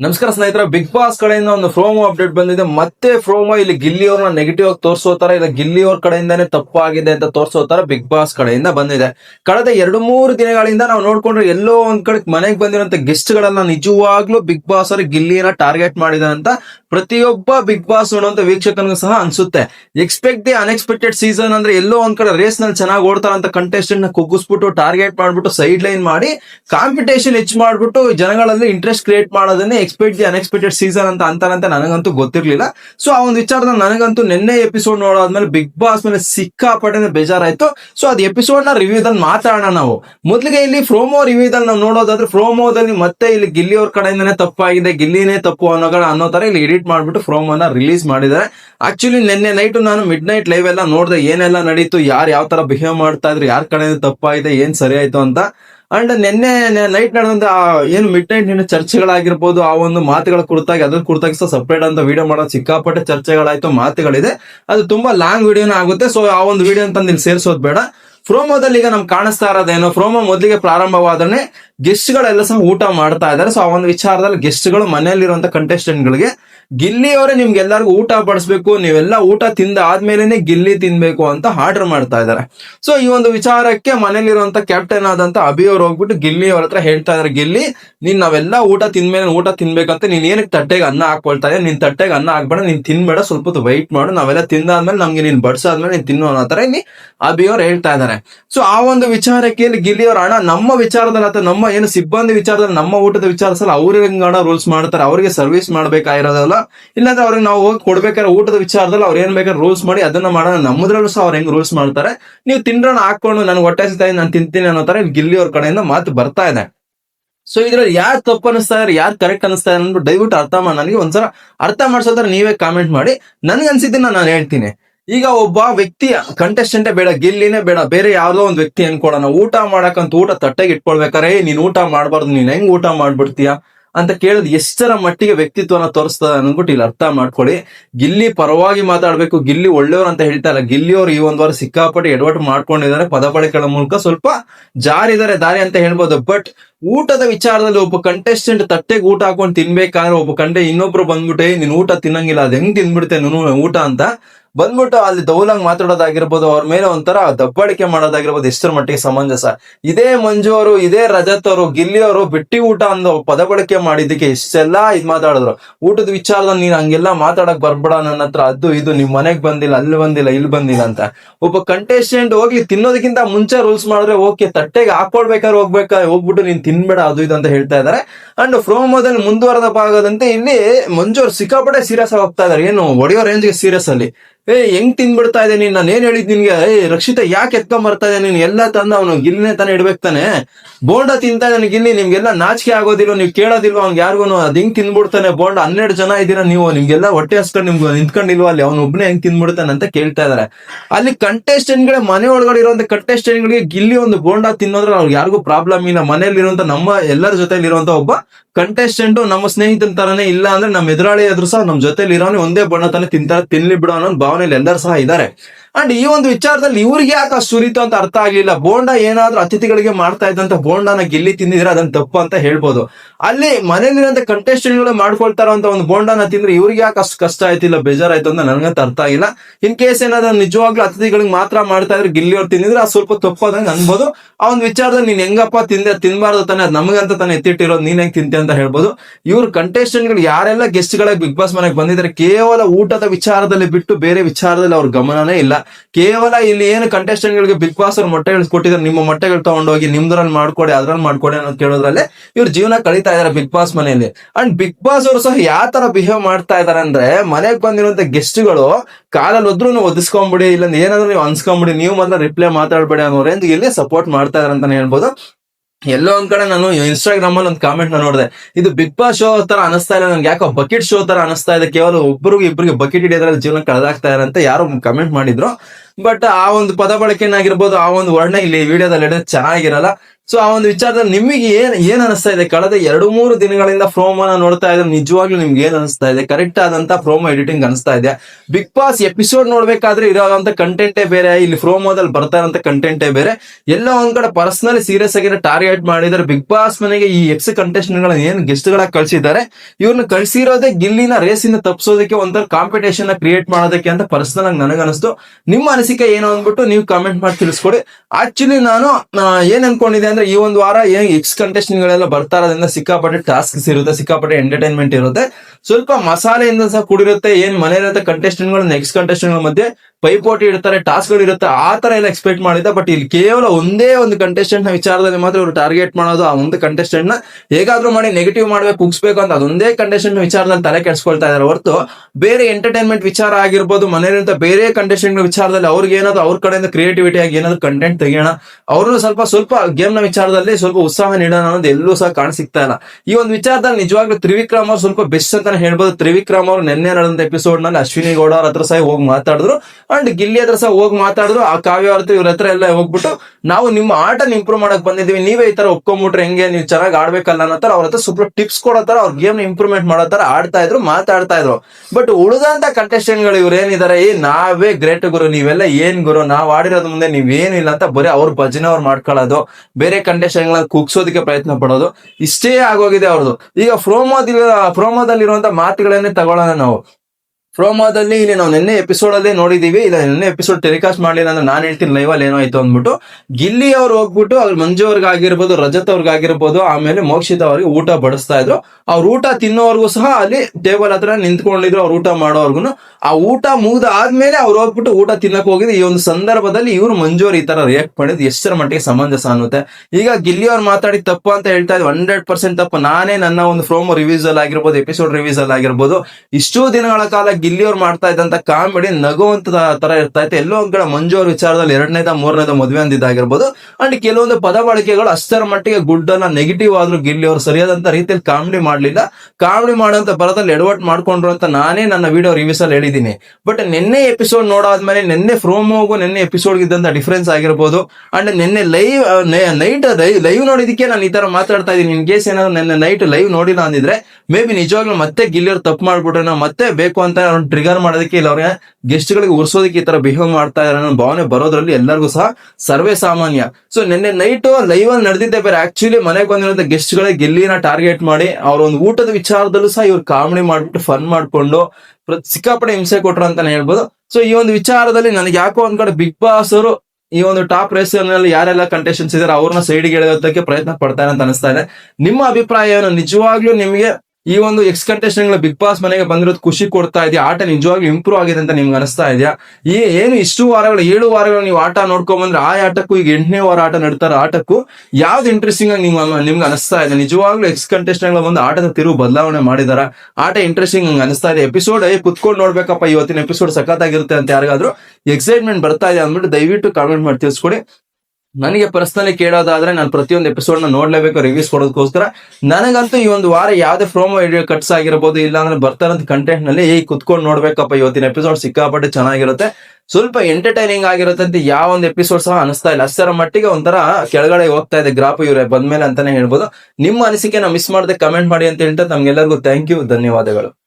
ನಮಸ್ಕಾರ ಸ್ನೇಹಿತರ big boss ಕಡೆಯಿಂದ ಒಂದು ಫ್ರೋಮೋ ಅಪ್ಡೇಟ್ ಬಂದಿದೆ. ಮತ್ತೆ ಫ್ರೋಮೋ ಇಲ್ಲಿ ಗಿಲ್ಲಿ ಅವ್ರನ್ನ ನೆಗೆಟಿವ್ ಆಗಿ ತೋರಿಸೋ ತರ ಇಲ್ಲ ಗಿಲ್ಲಿ ಅವ್ರ ಕಡೆಯಿಂದಾನೇ ತಪ್ಪಾಗಿದೆ ಅಂತ ತೋರಿಸೋ ತರ ಬಿಗ್ ಬಾಸ್ ಕಡೆಯಿಂದ ಬಂದಿದೆ. ಕಳೆದ ಎರಡು ಮೂರು ದಿನಗಳಿಂದ ನಾವು ನೋಡ್ಕೊಂಡ್ರೆ ಎಲ್ಲೋ ಒಂದ್ ಕಡೆ ಮನೆಗೆ ಬಂದಿರುವಂತ ಗೆಸ್ಟ್ ಗಳನ್ನ ನಿಜವಾಗ್ಲೂ ಬಿಗ್ ಬಾಸ್ ಅವ್ರಿಗೆ ಗಿಲ್ಲಿನ ಟಾರ್ಗೆಟ್ ಮಾಡಿದ ಅಂತ ಪ್ರತಿಯೊಬ್ಬ ಬಿಗ್ ಬಾಸ್ ನೋಡುವಂತ ವೀಕ್ಷಕನಿಗೂ ಸಹ ಅನ್ಸುತ್ತೆ. ಎಕ್ಸ್ಪೆಕ್ಟ್ ದಿ ಅನ್ಎಕ್ಸ್ಪೆಕ್ಟೆಡ್ ಸೀಸನ್ ಅಂದ್ರೆ ಎಲ್ಲೋ ಒಂದ್ ಕಡೆ ರೇಸ್ನಲ್ಲಿ ಚೆನ್ನಾಗಿ ಓಡ್ತಾರ ಅಂತ ಕಂಟೆಸ್ಟೆಂಟ್ನ ಕುಗ್ಗಿಸ್ಬಿಟ್ಟು ಟಾರ್ಗೆಟ್ ಮಾಡ್ಬಿಟ್ಟು ಸೈಡ್ ಲೈನ್ ಮಾಡಿ ಕಾಂಪಿಟೇಷನ್ ಹೆಚ್ಚು ಮಾಡ್ಬಿಟ್ಟು, ಜನಗಳಲ್ಲಿ ಇಂಟ್ರೆಸ್ಟ್ ಕ್ರಿಯೇಟ್ ಮಾಡೋದನ್ನೇ ಎಕ್ಸ್ಪೆಕ್ಟ್ ದಿ ಅನ್ಎಕ್ಸ್ಪೆಕ್ಟೆಡ್ ಸೀಸನ್ ಅಂತ ಅಂತಾರಂತ ನನಗಂತೂ ಗೊತ್ತಿರ್ಲಿಲ್ಲ. ಸೊ ಆ ಒಂದು ವಿಚಾರದ ನನಗಂತೂ ನಿನ್ನೆ ಎಪಿಸೋಡ್ ನೋಡೋದ್ಮೇಲೆ ಬಿಗ್ ಬಾಸ್ ಮೇಲೆ ಸಿಕ್ಕಾಪಟ್ಟೆ ಬೇಜಾರಾಯ್ತು. ಸೊ ಅದ್ ಎಪಿಸೋಡ್ನ ರಿವ್ಯೂದಲ್ಲಿ ಮಾತಾಡೋಣ ನಾವು. ಮೊದಲಿಗೆ ಇಲ್ಲಿ ಪ್ರೋಮೋ ರಿವ್ಯೂದಲ್ಲಿ ನಾವು ನೋಡೋದಾದ್ರೆ ಪ್ರೋಮೋದಲ್ಲಿ ಮತ್ತೆ ಇಲ್ಲಿ ಗಿಲ್ಲಿ ಅವ್ರ ಕಡೆಯಿಂದನೇ ತಪ್ಪಾಗಿದೆ ಗಿಲ್ಲಿನೇ ತಪ್ಪು ಅನ್ನೋಗಳ ಅನ್ನೋ ತರ ಇಲ್ಲಿ ಎಡಿಟ್ ಮಾಡ್ಬಿಟ್ಟು ಪ್ರೋಮೋನ ರಿಲೀಸ್ ಮಾಡಿದ್ದಾರೆ. ಆಕ್ಚುಲಿ ನಿನ್ನೆ ನೈಟ್ ನಾನು ಮಿಡ್ ನೈಟ್ ಲೈವ್ ಎಲ್ಲ ನೋಡಿದೆ ಏನೆಲ್ಲ ನಡೀತು, ಯಾರು ಯಾವ ತರ ಬಿಹೇವ್ ಮಾಡ್ತಾ ಇದ್ರು, ಯಾರ ಕಡೆಯಿಂದ ತಪ್ಪಾಗಿದೆ, ಏನ್ ಸರಿ ಆಯ್ತು ಅಂತ. ಅಂಡ್ ನಿನ್ನೆ ನೈಟ್ ನಡೆದಂತ ಏನು ಮಿಡ್ ನೈಟ್ ನಿನ್ನೆ ಚರ್ಚೆಗಳಾಗಿರ್ಬೋದು, ಆ ಒಂದು ಮಾತುಗಳ ಕುರಿತಾಗಿ ಅದ್ರ ಕುರಿತಾಗಿ ಸಹ ಸಪ್ರೇಟ್ ಅಂತ ವಿಡಿಯೋ ಮಾಡೋದು ಸಿಕ್ಕಾಪಟ್ಟೆ ಚರ್ಚೆಗಳಾಯ್ತು, ಮಾತುಗಳಿದೆ. ಅದು ತುಂಬಾ ಲಾಂಗ್ ವಿಡಿಯೋನ ಆಗುತ್ತೆ. ಸೊ ಆ ಒಂದು ವಿಡಿಯೋ ಅಂತ ಇಲ್ಲಿ ಸೇರಿಸೋದು ಬೇಡ. ಪ್ರೋಮೋದಲ್ಲಿ ಈಗ ನಮ್ಗೆ ಕಾಣಿಸ್ತಾ ಇರೋದೇನು? ಪ್ರೋಮೋ ಮೊದಲಿಗೆ ಪ್ರಾರಂಭವಾದ್ರೆ ಗೆಸ್ಟ್ ಗಳೆಲ್ಲ ಸಹ ಊಟ ಮಾಡ್ತಾ ಇದ್ದಾರೆ. ಸೊ ಆ ಒಂದು ವಿಚಾರದಲ್ಲಿ ಗೆಸ್ಟ್ಗಳು ಮನೆಯಲ್ಲಿರುವಂತ ಕಂಟೆಸ್ಟೆಂಟ್ ಗಳಿಗೆ ಗಿಲ್ಲಿ ಅವರೇ ನಿಮ್ಗೆ ಎಲ್ಲರಿಗೂ ಊಟ ಬಡಿಸ್ಬೇಕು, ನೀವೆಲ್ಲ ಊಟ ತಿಂದ ಆದ್ಮೇಲೆನೆ ಗಿಲ್ಲಿ ತಿನ್ಬೇಕು ಅಂತ ಆರ್ಡರ್ ಮಾಡ್ತಾ ಇದ್ದಾರೆ. ಸೊ ಈ ಒಂದು ವಿಚಾರಕ್ಕೆ ಮನೇಲಿರುವಂತ ಕ್ಯಾಪ್ಟನ್ ಆದಂತ ಅಭಿ ಅವ್ರು ಹೋಗ್ಬಿಟ್ಟು ಗಿಲ್ಲಿ ಅವ್ರ ಹತ್ರ ಹೇಳ್ತಾ ಇದಾರೆ ಗಿಲ್ಲಿ, ನೀನ್ ನಾವೆಲ್ಲ ಊಟ ತಿಂದ್ಮೇಲೆ ಊಟ ತಿನ್ಬೇಕಂತ ನೀನ್ ಏನಕ್ಕೆ ತಟ್ಟೆಗೆ ಅನ್ನ ಹಾಕೊಳ್ತಾ ಇದೆ ನಿನ್ ತಟ್ಟೆಗೆ ಅನ್ನ ಹಾಕ್ಬೇಡ, ನೀನ್ ತಿನ್ಬೇಡ, ಸ್ವಲ್ಪ ವೈಟ್ ಮಾಡು, ನಾವೆಲ್ಲ ತಿಂದಾದ್ಮೇಲೆ ನಮ್ಗೆ ನೀನ್ ಬಡ್ಸಾದ್ಮೇಲೆ ನೀನ್ ತಿನ್ನು ಅನ್ನೋ ತರ ಇಲ್ಲಿ ಅಭಿ ಅವ್ರು ಹೇಳ್ತಾ ಇದಾರೆ ಸೊ ಆ ಒಂದು ವಿಚಾರಕ್ಕೆ ಗಿಲ್ಲಿ ಅವ್ರ ಹಣ ನಮ್ಮ ವಿಚಾರದಲ್ಲಿ ಅಥವಾ ನಮ್ಮ ಏನು ಸಿಬ್ಬಂದಿ ವಿಚಾರದಲ್ಲಿ, ನಮ್ಮ ಊಟದ ವಿಚಾರದಲ್ಲಿ ಅವ್ರಿಗೆ ಹಣ ರೂಲ್ಸ್ ಮಾಡ್ತಾರೆ? ಅವ್ರಿಗೆ ಸರ್ವಿಸ್ ಮಾಡ್ಬೇಕಾಗಿರೋದಲ್ಲ ಇಲ್ಲಾಂದ್ರೆ ಅವ್ರಿಗೆ ನಾವು ಹೋಗಿ ಕೊಡ್ಬೇಕಾದ್ರೆ ಊಟದ ವಿಚಾರದಲ್ಲಿ ಅವ್ರು ಏನ್ ಬೇಕಾದ್ರೆ ರೂಲ್ಸ್ ಮಾಡಿ ಅದನ್ನ ಮಾಡೋಣ. ನಮ್ಮದ್ರಲ್ಲೂ ಸಹ ಅವ್ರು ಹೆಂಗ್ ರೂಲ್ಸ್ ಮಾಡ್ತಾರೆ. ನೀವು ತಿನ್ರೋಣ ಹಾಕೊಂಡು ನಾನು ಹೊಟ್ಟೆ ಸಿಗ್ತಾ ನಾನು ತಿಂತೀನಿ ಅನ್ನೋ ತರ ಗಿಲ್ಲಿ ಅವ್ರ ಕಡೆಯಿಂದ ಮಾತು ಬರ್ತಾ ಇದೆ. ಸೊ ಇದ್ರಲ್ಲಿ ಯಾರು ತಪ್ಪು ಅನಿಸ್ತಾ ಇದಾರೆ ಯಾರು ಕರೆಕ್ಟ್ ಅನಿಸ್ತಾ ಇದೆ ಅಂದ್ಬಿಟ್ಟು ದಯವಿಟ್ಟು ಅರ್ಥ ಮಾಡಿ. ನನಗೆ ಒಂದ್ಸಲ ಅರ್ಥ ಮಾಡ್ಸೋದ್ರೆ ನೀವೇ ಕಾಮೆಂಟ್ ಮಾಡಿ. ನನಗೆ ಅನ್ಸಿದ್ದನ್ನ ನಾನು ಹೇಳ್ತೀನಿ. ಈಗ ಒಬ್ಬ ವ್ಯಕ್ತಿ ಕಂಟೆಸ್ಟೆಂಟೇ ಬೇಡ ಗಿಲ್ಲಿನೇ ಬೇಡ ಬೇರೆ ಯಾವ್ದೋ ಒಂದು ವ್ಯಕ್ತಿ ಅನ್ಕೊಳ್ಳೋಣ. ಊಟ ಮಾಡಕ್ಕಂತ ಊಟ ತಟ್ಟೆಗೆ ಇಟ್ಕೊಳ್ಬೇಕಾರೆ "ಏ, ನೀನ್ ಊಟ ಮಾಡಬಾರ್ದು ನೀನ್ ಹೆಂಗ್ ಊಟ ಮಾಡ್ಬಿಡ್ತೀಯ? ಅಂತ ಕೇಳಿದ್ ಎಷ್ಟರ ಮಟ್ಟಿಗೆ ವ್ಯಕ್ತಿತ್ವನ ತೋರಿಸ್ತದೆ ಅನ್ಬಿಟ್ಟು ಇಲ್ಲಿ ಅರ್ಥ ಮಾಡ್ಕೊಳ್ಳಿ. ಗಿಲ್ಲಿ ಪರವಾಗಿ ಮಾತಾಡ್ಬೇಕು, ಗಿಲ್ಲಿ ಒಳ್ಳೆಯವ್ರು ಅಂತ ಹೇಳ್ತಾ ಇಲ್ಲ. ಗಿಲ್ಲಿಯವ್ರು ಈ ಒಂದ್ವಾರ ಸಿಕ್ಕಾಪಟ್ಟೆ ಎಡವಟ್ಟು ಮಾಡ್ಕೊಂಡಿದ್ದಾರೆ. ಪದ ಬಳಕೆಗಳ ಮೂಲಕ ಸ್ವಲ್ಪ ಜಾರಿದ್ದಾರೆ ದಾರಿ ಅಂತ ಹೇಳ್ಬೋದು. ಬಟ್ ಊಟದ ವಿಚಾರದಲ್ಲಿ ಒಬ್ಬ ಕಂಟೆಸ್ಟೆಂಟ್ ತಟ್ಟೆಗೆ ಊಟ ಹಾಕೊಂಡು ತಿನ್ಬೇಕಾದ್ರೆ ಒಬ್ಬ ಕಂಡೆ ಇನ್ನೊಬ್ರು ಬಂದ್ಬಿಟ್ಟೆ, ನೀನು ಊಟ ತಿನ್ನಂಗಿಲ್ಲ, ಅದ್ ಹೆಂಗ್ ತಿನ್ಬಿಡ್ತೆ ಊಟ ಅಂತ ಬಂದ್ಬಿಟ್ಟು ಅಲ್ಲಿ ದೌಲಂಗ್ ಮಾತಾಡೋದಾಗಿರ್ಬೋದು, ಅವ್ರ ಮೇಲೆ ಒಂಥರ ದಬ್ಬಾಳಿಕೆ ಮಾಡೋದಾಗಿರ್ಬೋದು, ಎಷ್ಟರ ಮಟ್ಟಿಗೆ ಸಮಂಜಸ. ಇದೇ ಮಂಜು ಅವರು ಇದೇ ರಜತ್ ಅವರು ಗಿಲ್ಲಿ ಅವರು ಬಿಟ್ಟಿ ಊಟ ಅಂದ ಪದ ಬಳಕೆ ಮಾಡಿದ್ದಕ್ಕೆ ಎಷ್ಟೆಲ್ಲ ಇದ್ ಮಾತಾಡಿದ್ರು. ಊಟದ ವಿಚಾರದಲ್ಲಿ ನೀನ್ ಹಂಗೆಲ್ಲ ಮಾತಾಡಕ್ ಬರ್ಬೇಡ ನನ್ನ ಹತ್ರ, ಅದು ಇದು, ನಿಮ್ ಮನೆಗ್ ಬಂದಿಲ್ಲ, ಅಲ್ಲಿ ಬಂದಿಲ್ಲ, ಇಲ್ಲಿ ಬಂದಿಲ್ಲ ಅಂತ. ಒಬ್ಬ ಕಂಟೆಸ್ಟೆಂಟ್ ಹೋಗಿ ತಿನ್ನೋದಕ್ಕಿಂತ ಮುಂಚೆ ರೂಲ್ಸ್ ಮಾಡಿದ್ರೆ, ಓಕೆ, ತಟ್ಟೆಗೆ ಹಾಕೊಳ್ಬೇಕಾದ್ರೆ ಹೋಗ್ಬೇಕಾ ಹೋಗ್ಬಿಟ್ಟು ನೀನ್ ತಿನ್ಬೇಡ ಅದು ಇದು ಅಂತ ಹೇಳ್ತಾ ಇದ್ದಾರೆ. ಅಂಡ್ ಪ್ರೋಮೋದಲ್ಲಿ ಮುಂದುವರೆದ ಭಾಗದಂತೆ ಇಲ್ಲಿ ಮಂಜು ಅವ್ರು ಸಿಕ್ಕಾಪಟ್ಟೆ ಸೀರಿಯಸ್ ಆಗಿ ಹೋಗ್ತಾ ಇದಾರೆ ಏನು, ಒಡೆಯೋ ರೇಂಜ್ಗೆ ಸೀರಿಯಸ್ ಅಲ್ಲಿ. ಏ, ಹೆಂಗ್ ತಿನ್ಬಿಡ್ತಾ ಇದೆ ನೀನ್? ನಾನು ಏನ್ ಹೇಳಿದ್ ನಿನ್ಗೆ? ಏ, ರಕ್ಷಿತಾ ಯಾಕೆ ಎತ್ಕೊಂಡ್ ಬರ್ತಾ ಇದೆ ನೀನ್? ಎಲ್ಲ ತಂದ ಅವನು ಗಿಲ್ಲಿನೇ ತಾನೆ ಇಡ್ಬೇಕು ತಾನೆ? ಬೋಂಡ ತಿಂತಾ ಇದ್ದಾನೆ ಗಿಲ್ಲಿ, ನಿಮ್ಗೆಲ್ಲ ನಾಚಿಕೆ ಆಗೋದಿಲ್ಲ ನೀವು ಕೇಳೋದಿಲ್ವ? ಅವ್ನಿಗೆ ಯಾರಿಗೂ ಅದ್ ಹಿಂಗ್ ತಿನ್ಬಿಡ್ತಾನೆ ಬೋಂಡ? ಹನ್ನೆರಡು ಜನ ಇದ್ದೀರಾ ನೀವು? ನಿಮ್ಗೆಲ್ಲ ಹೊಟ್ಟೆ ಹಸ್ಕೊಂಡು ನಿಮ್ಗೆ ನಿಂತ್ಕೊಂಡಿಲ್ವಾ ಅಲ್ಲಿ? ಅವ್ನು ಒಬ್ನೇ ಹೆಂಗ್ ತಿನ್ಬಿಡ್ತಾನೆ ಅಂತ ಕೇಳ್ತಾ ಇದಾರೆ. ಅಲ್ಲಿ ಕಂಟೆಸ್ಟೆಂಟ್ ಗಳೇ ಮನೆ ಒಳಗಡೆ ಇರುವಂತ ಕಂಟೆಸ್ಟೆಂಟ್ ಗಳಿಗೆ ಗಿಲ್ಲಿ ಒಂದು ಬೋಂಡ ತಿನ್ನೋದ್ರೆ ಅವ್ರಿಗೆ ಯಾರಿಗೂ ಪ್ರಾಬ್ಲಮ್ ಇಲ್ಲ. ಮನೆಯಲ್ಲಿ ಇರುವಂತ ನಮ್ಮ, ಎಲ್ಲರ ಜೊತೆಲಿ ಇರುವಂತ ಒಬ್ಬ ಕಂಟೆಸ್ಟೆಂಟ್ ನಮ್ಮ ಸ್ನೇಹಿತನ ತರನೇ ಇಲ್ಲ ಅಂದ್ರೆ ನಮ್ಮ ಎದುರಾಳಿ ಎದುರು ಸಹ ನಮ್ಮ ಜೊತೆಲಿ ಇರೋನೇ ಒಂದೇ ಬಣ್ಣ ತಾನೇ ತಿಂತಾರೆ ತಿನ್ಲಿ ಬಿಡೋ ಅನ್ನೋ ಭಾವನೆಯಲ್ಲಿ ಎಲ್ಲರೂ ಸಹ ಇದ್ದಾರೆ. ಅಂಡ್ ಈ ಒಂದು ವಿಚಾರದಲ್ಲಿ ಇವ್ರಿಗೆ ಯಾಕೆ ಸುರಿತು ಅಂತ ಅರ್ಥ ಆಗ್ಲಿಲ್ಲ? ಬೋಂಡ ಏನಾದ್ರೂ ಅತಿಥಿಗಳಿಗೆ ಮಾಡ್ತಾ ಇದ್ದಂತ ಬೋಂಡನ ಗಿಲ್ಲಿ ತಿಂದಿದ್ರೆ ಅದನ್ನ ತಪ್ಪು ಅಂತ ಹೇಳ್ಬೋದು. ಅಲ್ಲಿ ಮನೇಲಿರುವಂತ ಕಂಟೆಸ್ಟೆಂಟ್ಗಳು ಮಾಡ್ಕೊಳ್ತಾರೋ ಮಾಡ್ಕೊಳ್ತಾರಂತ ಒಂದು ಬೋಂಡನ ತಿಂದ್ರೆ ಇವ್ರಿಗೆ ಯಾಕೆ ಅಷ್ಟು ಕಷ್ಟ ಆಯ್ತಿಲ್ಲ, ಬೇಜಾರಾಯ್ತು ಅಂತ ನನಗಂತ ಅರ್ಥ ಆಗಿಲ್ಲ. ಇನ್ ಕೇಸ್ ಏನಾದ್ರು ನಿಜವಾಗ್ಲೂ ಅತಿಥಿಗಳಿಗೆ ಮಾತ್ರ ಮಾಡ್ತಾ ಇದ್ರೆ ಗಿಲ್ಲಿ ಅವ್ರು ತಿಂದಿದ್ರೆ ಅದು ಸ್ವಲ್ಪ ತಪ್ಪೋದಂಗೆ ಅನ್ಬೋದು. ಆ ಒಂದು ವಿಚಾರದಲ್ಲಿ ನೀನ್ ಹೆಂಗಪ್ಪ ತಿಂದೆ, ತಿನ್ಬಾರ್ದು ತಾನೆ ನಮಗಂತ ತಾನೆ ಎತ್ತಿಟ್ಟಿರೋದು, ನೀನ್ ಹೆಂಗ್ ತಿಂತೆ ಅಂತ ಹೇಳ್ಬೋದು. ಇವ್ರ ಕಂಟೆಸ್ಟೆಂಟ್ಗಳು ಯಾರೆಲ್ಲ ಗೆಸ್ಟ್ ಗಳಾಗಿ ಬಿಗ್ ಬಾಸ್ ಮನೆಗೆ ಬಂದಿದ್ದಾರೆ, ಕೇವಲ ಊಟದ ವಿಚಾರದಲ್ಲಿ ಬಿಟ್ಟು ಬೇರೆ ವಿಚಾರದಲ್ಲಿ ಅವ್ರ ಗಮನನೇ ಇಲ್ಲ. ಕೇವಲ ಇಲ್ಲಿ ಏನು ಕಂಟೆಸ್ಟೆಂಟ್ ಗಳಿಗೆ ಬಿಗ್ ಬಾಸ್ ಅವ್ರ ಮೊಟ್ಟೆಗಳು ಕೊಟ್ಟಿದ್ದಾರೆ, ನಿಮ್ಮ ಮೊಟ್ಟೆಗಳು ತಗೊಂಡೋಗಿ ನಿಮ್ದ್ರಲ್ಲಿ ಮಾಡ್ಕೊಡಿ, ಅದ್ರಲ್ಲಿ ಮಾಡ್ಕೊಡಿ ಅನ್ನೋದು ಕೇಳೋದ್ರಲ್ಲೇ ಇವ್ರ ಜೀವನ ಕಳೀತಾ ಇದಾರೆ ಬಿಗ್ ಬಾಸ್ ಮನೆಯಲ್ಲಿ. ಅಂಡ್ ಬಿಗ್ ಬಾಸ್ ಅವರು ಸಹ ಯಾವ ತರ ಬಿಹೇವ್ ಮಾಡ್ತಾ ಇದಾರೆ ಅಂದ್ರೆ ಮನೆಗೆ ಬಂದಿರುವಂತ ಗೆಸ್ಟ್ಗಳು ಕಾಲಲ್ಲಿ ಒದ್ರು ಒದಿಸ್ಕೊಂಬಿಡಿ ಇಲ್ಲ ಏನಾದ್ರು ನೀವು ಅನ್ಸ್ಕೊಂಬಿಡಿ, ನೀವು ಮಾತ್ರ ರಿಪ್ಲೈ ಮಾತಾಡ್ಬೇಡಿ ಅನ್ನೋ ರೇಂಜ್ ಇಲ್ಲಿ ಸಪೋರ್ಟ್ ಮಾಡ್ತಾ ಇದಾರೆ ಅಂತಾನೆ ಹೇಳ್ಬೋದು. ಎಲ್ಲೋ ಒಂದ್ ಕಡೆ ನಾನು ಇನ್ಸ್ಟಾಗ್ರಾಮ್ ಅಲ್ಲಿ ಒಂದು ಕಾಮೆಂಟ್ ನೋಡಿದೆ. ಇದು ಬಿಗ್ ಬಾಸ್ ಶೋ ತರ ಅನಿಸ್ತಾ ಇಲ್ಲ ನನ್ಗೆ ಯಾಕೋ ಬಕೆಟ್ ಶೋ ತರ ಅನಿಸ್ತಾ ಇದೆ. ಕೇವಲ ಒಬ್ಬರಿಗೆ ಇಬ್ಬರಿಗೆ ಬಕೆಟ್ ಹಿಡಿಯೋದ್ರಲ್ಲಿ ಜೀವನ ಕಳೆದಾಗ್ತಾ ಅಂತ ಯಾರು ಕಮೆಂಟ್ ಮಾಡಿದ್ರು. ಬಟ್ ಆ ಒಂದು ಪದ ಬಳಕೆನಾಗಿರ್ಬೋದು ಆ ಒಂದು ವರ್ಣ ಇಲ್ಲಿ ವಿಡಿಯೋದಲ್ಲಿ ಚೆನ್ನಾಗಿರಲ್ಲ. ಸೊ ಆ ಒಂದು ವಿಚಾರದಲ್ಲಿ ನಿಮಗೆ ಏನ್ ಏನ್ ಅನಿಸ್ತಾ ಇದೆ? ಕಳೆದ ಎರಡು, ಮೂರು ದಿನಗಳಿಂದ ಪ್ರೋಮೋನ ನೋಡ್ತಾ ಇದ್ರೆ ನಿಜವಾಗ್ಲೂ ನಿಮ್ಗೆ ಏನ್ ಅನಿಸ್ತಾ ಇದೆ? ಕರೆಕ್ಟ್ ಆದಂತ ಪ್ರೋಮೋ ಎಡಿಟಿಂಗ್ ಅನಿಸ್ತಾ ಇದೆ. ಬಿಗ್ ಬಾಸ್ ಎಪಿಸೋಡ್ ನೋಡ್ಬೇಕಾದ್ರೆ ಇರೋದಂತ ಕಂಟೆಂಟೇ ಬೇರೆ, ಇಲ್ಲಿ ಪ್ರೋಮೋದಲ್ಲಿ ಬರ್ತಾ ಇರೋ ಕಂಟೆಂಟೇ ಬೇರೆ. ಎಲ್ಲ ಒಂದ್ ಕಡೆ ಪರ್ಸನಲಿ ಸೀರಿಯಸ್ ಆಗಿ ಟಾರ್ಗೆಟ್ ಮಾಡಿದ್ರೆ ಬಿಗ್ ಬಾಸ್ ಮನೆಗೆ ಈ ಎಕ್ಸ್ ಕಂಟೆಸ್ಟೆಂಟ್ ಗಳನ್ನ ಏನ್ ಗೆಸ್ಟ್ಗಳ ಕಳ್ಸಿದ್ದಾರೆ? ಇವ್ರನ್ನ ಕಳ್ಸಿರೋದೇ ಗಿಲ್ಲಿನ ರೇಸಿನ ತಪ್ಪಿಸೋದಕ್ಕೆ ಒಂಥರ ಕಾಂಪಿಟೇಷನ್ನ ಕ್ರಿಯೇಟ್ ಮಾಡೋದಕ್ಕೆ ಅಂತ ಪರ್ಸನಲ್ ಆಗಿ ನನಗನ್ನಿಸ್ತು ನಿಮ್ಮ ಅನಿಸಿಕೆ ಏನು ಅಂದ್ಬಿಟ್ಟು ನೀವು ಕಾಮೆಂಟ್ ಮಾಡಿ ತಿಳಿಸ್ಕೊಡಿ. ಆಕ್ಚುಲಿ ನಾನು ಏನ್ ಅನ್ಕೊಂಡಿದ್ದೆ ಅಂದ್ರೆ ಈ ಒಂದು ವಾರ ಏನ್ ಎಕ್ಸ್ ಕಂಟೆಸ್ಟೆಂಟ್ ಗಳೆಲ್ಲ ಸಿಕ್ಕಾಪಟ್ಟೆ ಟಾಸ್ಕ್ಸ್ ಇರುತ್ತೆ ಸಿಕ್ಕಾಪಟ್ಟೆ ಎಂಟರ್ಟೈನ್ಮೆಂಟ್ ಇರುತ್ತೆ. ಸ್ವಲ್ಪ ಮಸಾಲೆಯಿಂದ ಸಹ ಕೂಡಿರುತ್ತೆ, ಏನ್ ಮನೆಯಲ್ಲಿರುತ್ತೆ ಕಂಟೆಸ್ಟೆಂಟ್ಗಳು ನೆಕ್ಸ್ಟ್ ಕಂಟೆಸ್ಟೆಂಟ್ಗಳ ಮಧ್ಯೆ ಪೈಪೋಟಿ ಇಡ್ತಾರೆ ಟಾಸ್ಕ್ಗಳು ಇರುತ್ತೆ, ಆ ತರ ಎಲ್ಲ ಎಕ್ಸ್ಪೆಕ್ಟ್ ಮಾಡಿದ್ದೆ ಬಟ್ ಇಲ್ಲಿ ಕೇವಲ ಒಂದೇ ಒಂದು ಕಂಟೆಸ್ಟೆಂಟ್ನ ವಿಚಾರದಲ್ಲಿ ಮಾತ್ರ ಇವರು ಟಾರ್ಗೆಟ್ ಮಾಡೋದು, ಆ ಒಂದು ಕಂಟೆಸ್ಟೆಂಟ್ನ ಹೇಗಾದ್ರೂ ಮಾಡಿ ನೆಗೆಟಿವ್ ಮಾಡ್ಬೇಕು, ಕುಗ್ಸ್ಬೇಕು ಅಂತ ಅದೊಂದೇ ಕಂಟೆಸ್ಟೆಂಟ್ ವಿಚಾರದಲ್ಲಿ ತಲೆ ಕೆಡ್ಸ್ಕೊಳ್ತಾ ಇದಾರೆ. ಹೊರತು ಬೇರೆ ಎಂಟರ್ಟೈನ್ಮೆಂಟ್ ವಿಚಾರ ಆಗಿರ್ಬೋದು ಮನೆಯಲ್ಲಿಂತ ಬೇರೆ ಕಂಟೆಸ್ಟೆಂಟ್ ವಿಚಾರದಲ್ಲಿ ಅವ್ರಿಗೆ ಏನಾದ್ರು ಅವ್ರ ಕಡೆಯಿಂದ ಕ್ರಿಯೇಟಿವಿಟಿ ಆಗಿ ಏನಾದ್ರು ಕಂಟೆಂಟ್ ತೆಗಿಯೋಣ ಅವರು ಸ್ವಲ್ಪ ಸ್ವಲ್ಪ ಗೇಮ್ನ ವಿಚಾರದಲ್ಲಿ ಸ್ವಲ್ಪ ಉತ್ಸಾಹ ನೀಡೋಣ ಅನ್ನೋದು ಎಲ್ಲೂ ಸಹ ಕಾಣಿಸ್ತಾ ಇಲ್ಲ. ಈ ಒಂದು ವಿಚಾರದಲ್ಲಿ ನಿಜವಾಗ್ಲೂ ತ್ರಿವಿಕ್ರಮ್ ಅವ್ರು ಸ್ವಲ್ಪ ಬೆಸ್ಟ್ ಅಂತಾನೆ ಹೇಳ್ಬೋದು. ತ್ರಿವಿಕ್ರಮ್ ಅವ್ರು ನಿನ್ನೆ ನಡೆದಂತ ಎಪಿಸೋಡ್ನಲ್ಲಿ ಅಶ್ವಿನಿ ಗೌಡ ಅವ್ರ ಹತ್ರ ಸಹ ಹೋಗಿ ಮಾತಾಡಿದ್ರು. ಅಂಡ್ ಗಿಲ್ಲಿ ಹತ್ರ ಸಹ ಹೋಗಿ ಮಾತಾಡಿದ್ರು. ಆ ಕಾವ್ಯ ಅವ್ರ ಇವ್ರ ಹತ್ರ ಎಲ್ಲ ಹೋಗ್ಬಿಟ್ಟು, ನಾವು ನಿಮ್ಮ ಆಟನ ಇಂಪ್ರೂವ್ ಮಾಡಕ್ ಬಂದಿದ್ದೀವಿ. ನೀವೇ ಈ ತರ ಒಪ್ಕೊಂಡ್ಬಿಟ್ರೆ ಹೆಂಗೆ? ನೀವು ಚೆನ್ನಾಗಿ ಆಡ್ಬೇಕಲ್ಲ ಅನ್ನೋ ತರ ಅವ್ರ ಹತ್ರ ಸೂಪರ್ ಟಿಪ್ಸ್ ಕೊಡೋ ತರ ಅವ್ರ ಗೇಮ್ ಇಂಪ್ರೂವ್ಮೆಂಟ್ ಮಾಡೋ ತರ ಆಡ್ತಾ ಇದ್ರು, ಮಾತಾಡ್ತಾ ಇದ್ರು. ಬಟ್ ಉಳಿದಂತ ಕಂಟೆಸ್ಟೆಂಟ್ಗಳು ಇವ್ರು ಏನಿದಾರೆ? ಏ, ನಾವೇ ಗ್ರೇಟ್ ಗುರು. ನೀವೆಲ್ಲ ಏನ್ ಗುರು? ನಾವ್ ಆಡಿರೋದ್ ಮುಂದೆ ನೀವೇನಿಲ್ಲ ಅಂತ ಬರೀ ಅವ್ರ ಭಜನೆ ಅವ್ರು ಮಾಡ್ಕೊಳ್ಳೋದು. ಬೇರೆ ಕಂಟೆಸ್ಟೆಂಟ್ ಗಳನ್ನ ಕುಗ್ಸೋದಕ್ಕೆ ಪ್ರಯತ್ನ ಪಡೋದು. ಇಷ್ಟೇ ಆಗೋಗಿದೆ ಅವ್ರದ್ದು ಈಗ ಪ್ರೋಮೋದ ಪ್ರೋಮೋದಲ್ಲಿರುವಂತ ಮಾತುಗಳನ್ನೇ ತಗೊಳ್ಳೋಣ ನಾವು. ಪ್ರೋಮೋದಲ್ಲಿ ಇಲ್ಲಿ ನಾವು ನಿನ್ನೆ ಎಪಿಸೋಡ್ ಅಲ್ಲೇ ನೋಡಿದೀವಿ. ಇಲ್ಲ, ನಿನ್ನೆ ಎಪಿಸೋಡ್ ಟೆಲಿಕಾಸ್ಟ್ ಮಾಡಲಿಲ್ಲ ಅಂದ್ರೆ ನಾನು ಹೇಳ್ತೀನಿ ಲೈವ್ ಅಲ್ಲಿ ಏನೋ ಆಯ್ತು ಅಂದ್ಬಿಟ್ಟು. ಗಿಲ್ಲಿ ಅವ್ರು ಹೋಗ್ಬಿಟ್ಟು ಅವ್ರು ಮಂಜು ಅವ್ರಿಗೆ ಆಗಿರ್ಬೋದು, ರಜತ್ ಅವ್ರಿಗೆ ಆಗಿರ್ಬೋದು, ಆಮೇಲೆ ಮೋಕ್ಷಿತ ಅವ್ರಿಗೆ ಊಟ ಬಡಿಸ್ತಾ ಇದ್ರು. ಅವ್ರ ಊಟ ತಿನ್ನೋವರೆಗೂ ಸಹ ಅಲ್ಲಿ ಟೇಬಲ್ ಹತ್ರ ನಿಂತ್ಕೊಂಡಿದ್ರು ಅವ್ರ ಊಟ ಮಾಡೋವರ್ಗು ಆ ಊಟ ಮುಗ್ದ ಆದ್ಮೇಲೆ ಅವ್ರು ಹೋಗ್ಬಿಟ್ಟು ಊಟ ತಿನ್ನಕ್ ಹೋಗಿದ್ರು. ಈ ಒಂದು ಸಂದರ್ಭದಲ್ಲಿ ಇವ್ರು ಮಂಜು ಅವ್ರು ಈ ತರ ರಿಯಾಕ್ಟ್ ಮಾಡಿದ್ ಎಷ್ಟರ ಮಟ್ಟಿಗೆ ಸಮಂಜಸ ಅನ್ನುತ್ತೆ. ಈಗ ಗಿಲ್ಲಿ ಅವ್ರು ಮಾತಾಡಿ ತಪ್ಪು ಅಂತ ಹೇಳ್ತಾ ಇದ್ರು. ಹಂಡ್ರೆಡ್ ಪರ್ಸೆಂಟ್ ತಪ್ಪು. ನಾನೇ ನನ್ನ ಒಂದು ಫ್ರೋಮ್ ರಿವ್ಯೂಸ್ ಅಲ್ಲಿ ಆಗಿರ್ಬೋದು ಎಪಿಸೋಡ್ ರಿವ್ಯೂಸ್ ಅಲ್ಲಿ ಆಗಿರ್ಬೋದು. ಇಷ್ಟು ದಿನಗಳ ಕಾಲ ಗಿಲ್ಲಿ ಅವ್ರು ಮಾಡ್ತಾ ಇದ್ದಂತ ಕಾಮಿಡಿ ನಗುವಂತ ತರ ಇರ್ತಾ ಇತ್ತು. ಎಲ್ಲೋ ಒಂದ್ ಕಡೆ ಮಂಜು ಅವ್ರ ವಿಚಾರದಲ್ಲಿ ಎರಡನೇದ, ಮೂರನೇದ ಮದುವೆ ಅಂದಿದ್ದಾಗಿರ್ಬೋದು. ಅಂಡ್ ಕೆಲವೊಂದು ಪದ ಬಳಕೆಗಳು ಅಷ್ಟರ ಮಟ್ಟಿಗೆ ಗುಡ್ ಅನ್ನ ನೆಗೆಟಿವ್ ಆದ್ರೂ ಗಿಲ್ಲಿ ಅವ್ರು ಸರಿಯಾದಂತ ರೀತಿಯಲ್ಲಿ ಕಾಮಿಡಿ ಮಾಡ್ಲಿಲ್ಲ. ಕಾಮಿಡಿ ಮಾಡುವಂತ ಬರದಲ್ಲಿ ಎಡವಟ್ ಮಾಡ್ಕೊಂಡ್ರು ಅಂತ ನಾನೇ ನನ್ನ ವಿಡಿಯೋ ರಿವ್ಯೂಸ್ ಅಲ್ಲಿ ಹೇಳಿದ್ದೀನಿ. ಬಟ್ ನಿನ್ನೆ ಎಪಿಸೋಡ್ ನೋಡಾದ್ಮೇಲೆ ನಿನ್ನೆ ಫ್ರೋಮೋಗೂ ನಿನ್ನೆ ಎಪಿಸೋಡ್ ಇದ್ದಂತ ಡಿಫ್ರೆನ್ಸ್ ಆಗಿರ್ಬೋದು. ಅಂಡ್ ನಿನ್ನೆ ಲೈವ್ ನೈಟ್ ಲೈವ್ ನೋಡಿದಕ್ಕೆ ನಾನು ಈ ತರ ಮಾತಾಡ್ತಾ ಇದ್ದೀನಿ. ಇನ್ ಕೇಸ್ ಏನಾದ್ರು ನಿನ್ನೆ ನೈಟ್ ಲೈವ್ ನೋಡಿಲ್ಲ ಅಂದಿದ್ರೆ ಮೇ ಬಿ ನಿಜವಾಗ್ಲೂ ಮತ್ತೆ ಗಿಲ್ಲಿಯವ್ರು ತಪ್ಪು ಮಾಡ್ಬಿಟ್ರೆ ಮತ್ತೆ ಬೇಕು ಅಂತ ಟ್ರಿಗರ್ ಮಾಡೋದಕ್ಕೆ ಇಲ್ಲ, ಅವ್ರಿಗೆ ಗೆಸ್ಟ್ ಗಳಿಗೆ ಉರ್ಸೋದಕ್ಕೆ ಈ ತರ ಬಿಹೇವ್ ಮಾಡ್ತಾ ಇದಾರೆ ಅನ್ನೋ ಭಾವನೆ ಬರೋದ್ರಲ್ಲಿ ಎಲ್ಲರಿಗೂ ಸಹ ಸರ್ವೇ ಸಾಮಾನ್ಯ. ಸೊ ನಿನ್ನೆ ನೈಟ್ ಲೈವ್ ಅಲ್ಲಿ ನಡೆದಿದ್ದೆ ಬೇರೆ. ಆಕ್ಚುಲಿ ಮನೆಗೆ ಬಂದಿರೋ ಗೆಸ್ಟ್ ಗಳೇ ಗಿಲ್ಲಿನ ಟಾರ್ಗೆಟ್ ಮಾಡಿ ಅವ್ರ ಒಂದು ಊಟದ ವಿಚಾರದಲ್ಲೂ ಸಹ ಇವ್ರು ಕಾಮಿಡಿ ಮಾಡ್ಬಿಟ್ಟು ಫನ್ ಮಾಡ್ಕೊಂಡು ಸಿಕ್ಕಾಪಡೆ ಹಿಂಸೆ ಕೊಟ್ರು ಅಂತಾನೆ ಹೇಳ್ಬೋದು. ಸೊ ಈ ಒಂದು ವಿಚಾರದಲ್ಲಿ ನನಗೆ ಯಾಕೋ ಒಂದ್ ಕಡೆ ಬಿಗ್ ಬಾಸ್ ಅವರು ಈ ಒಂದು ಟಾಪ್ ರೇಸ್ನಲ್ಲಿ ಯಾರೆಲ್ಲ ಕಂಟೆಸ್ಟೆಂಟ್ಸ್ ಇದಾರೆ ಅವ್ರನ್ನ ಸೈಡ್ಗೆ ಎಳೆಯೋದಕ್ಕೆ ಪ್ರಯತ್ನ ಪಡ್ತಾರೆ ಅಂತ ಅನಿಸ್ತಾ ಇದೆ. ನಿಮ್ಮ ಅಭಿಪ್ರಾಯ ಏನು ನಿಜವಾಗ್ಲೂ ನಿಮಗೆ ಈ ಒಂದು ಎಕ್ಸ್ ಕಂಟೆಸ್ಟೆಂಟ್ಗಳ ಬಿಗ್ ಬಾಸ್ ಮನೆಗೆ ಬಂದಿರೋದು ಖುಷಿ ಕೊಡ್ತಾ ಇದೆಯಾ? ಆಟ ನಿಜವಾಗ್ಲೂ ಇಂಪ್ರೂವ್ ಆಗಿದೆ ಅಂತ ನಿಮ್ಗೆ ಅನಿಸ್ತಾ ಇದೆಯಾ? ಈ ಏನು ಇಷ್ಟು ವಾರಗಳು, ಏಳು ವಾರಗಳು ನೀವು ಆಟ ನೋಡ್ಕೊಂಡ್ಬಂದ್ರೆ ಆ ಆಟಕ್ಕೂ ಈಗ ಎಂಟನೇ ವಾರ ಆಟ ನಡೀತಾರ ಆಟಕ್ಕೂ ಯಾವ್ದು ಇಂಟ್ರೆಸ್ಟಿಂಗ್ ಆಗಿ ನಿಮ್ಗೆ ನಿಮ್ಗೆ ಅನಿಸ್ತಾ ಇದೆ? ನಿಜವಾಗ್ಲೂ ಎಕ್ಸ್ ಕಂಟೆಸ್ಟೆಂಟ್ಗಳ ಬಂದು ಆಟದ ತಿರುವು ಬದಲಾವಣೆ ಮಾಡಿದಾರ? ಆಟ ಇಂಟ್ರೆಸ್ಟಿಂಗ್ ಹಂಗೆ ಅನಿಸ್ತಾ ಇದೆ? ಎಪಿಸೋಡ್ ಕುತ್ಕೊಂಡು ನೋಡ್ಬೇಕಪ್ಪ, ಇವತ್ತಿನ ಎಪಿಸೋಡ್ ಸಖತ್ತಾಗಿರುತ್ತೆ ಅಂತ ಯಾರಿಗಾದ್ರೂ ಎಕ್ಸೈಟ್ಮೆಂಟ್ ಬರ್ತಾ ಇದೆ ಅಂದ್ಬಿಟ್ಟು ದಯವಿಟ್ಟು ಕಾಮೆಂಟ್ ಮಾಡಿ ತಿಳಿಸ್ಕೊಡಿ. ನನಗೆ ಪರ್ಸನಲಿ ಕೇಳೋದಾದ್ರೆ ನಾನು ಪ್ರತಿಯೊಂದು ಎಪಿಸೋಡ್ನ ನೋಡ್ಲೇಬೇಕು ರಿವ್ಯೂಸ್ ಕೊಡೋದಕ್ಕೋಸ್ಕರ. ನನಗಂತೂ ಈ ಒಂದು ವಾರ ಯಾವ್ದೇ ಪ್ರೋಮೋ ಕಟ್ಸ್ ಆಗಿರ್ಬೋದು ಇಲ್ಲ ಅಂದ್ರೆ ಬರ್ತಾರಂತ ಕಂಟೆಂಟ್ನಲ್ಲಿ ಈ ಕುತ್ಕೊಂಡು ನೋಡ್ಬೇಕಪ್ಪ, ಇವತ್ತಿನ ಎಪಿಸೋಡ್ ಸಿಕ್ಕಾಪಟ್ಟೆ ಚೆನ್ನಾಗಿರುತ್ತೆ. ಸ್ವಲ್ಪ ಎಂಟರ್ಟೈನಿಂಗ್ ಆಗಿರುತ್ತೆ ಅಂತ ಯಾವ ಒಂದು ಎಪಿಸೋಡ್ ಸಹ ಅನಿಸ್ತಾ ಇಲ್ಲ. ಅಷ್ಟರ ಮಟ್ಟಿಗೆ ಒಂಥರ ಕೆಳಗಡೆ ಹೋಗ್ತಾ ಇದೆ ಗ್ರಾಫ್ ಇವ್ರೆ, ಬಂದ್ಮೇಲೆ ಅಂತಾನೆ ಹೇಳ್ಬೋದು. ನಿಮ್ಮ ಅನಿಸಿಕೆನ ಮಿಸ್ ಮಾಡದೆ ಕಮೆಂಟ್ ಮಾಡಿ ಅಂತ ಹೇಳ್ತಾ ನಮ್ಗೆಲ್ಲರಿಗೂ ಥ್ಯಾಂಕ್ ಯು ಧನ್ಯವಾದಗಳು.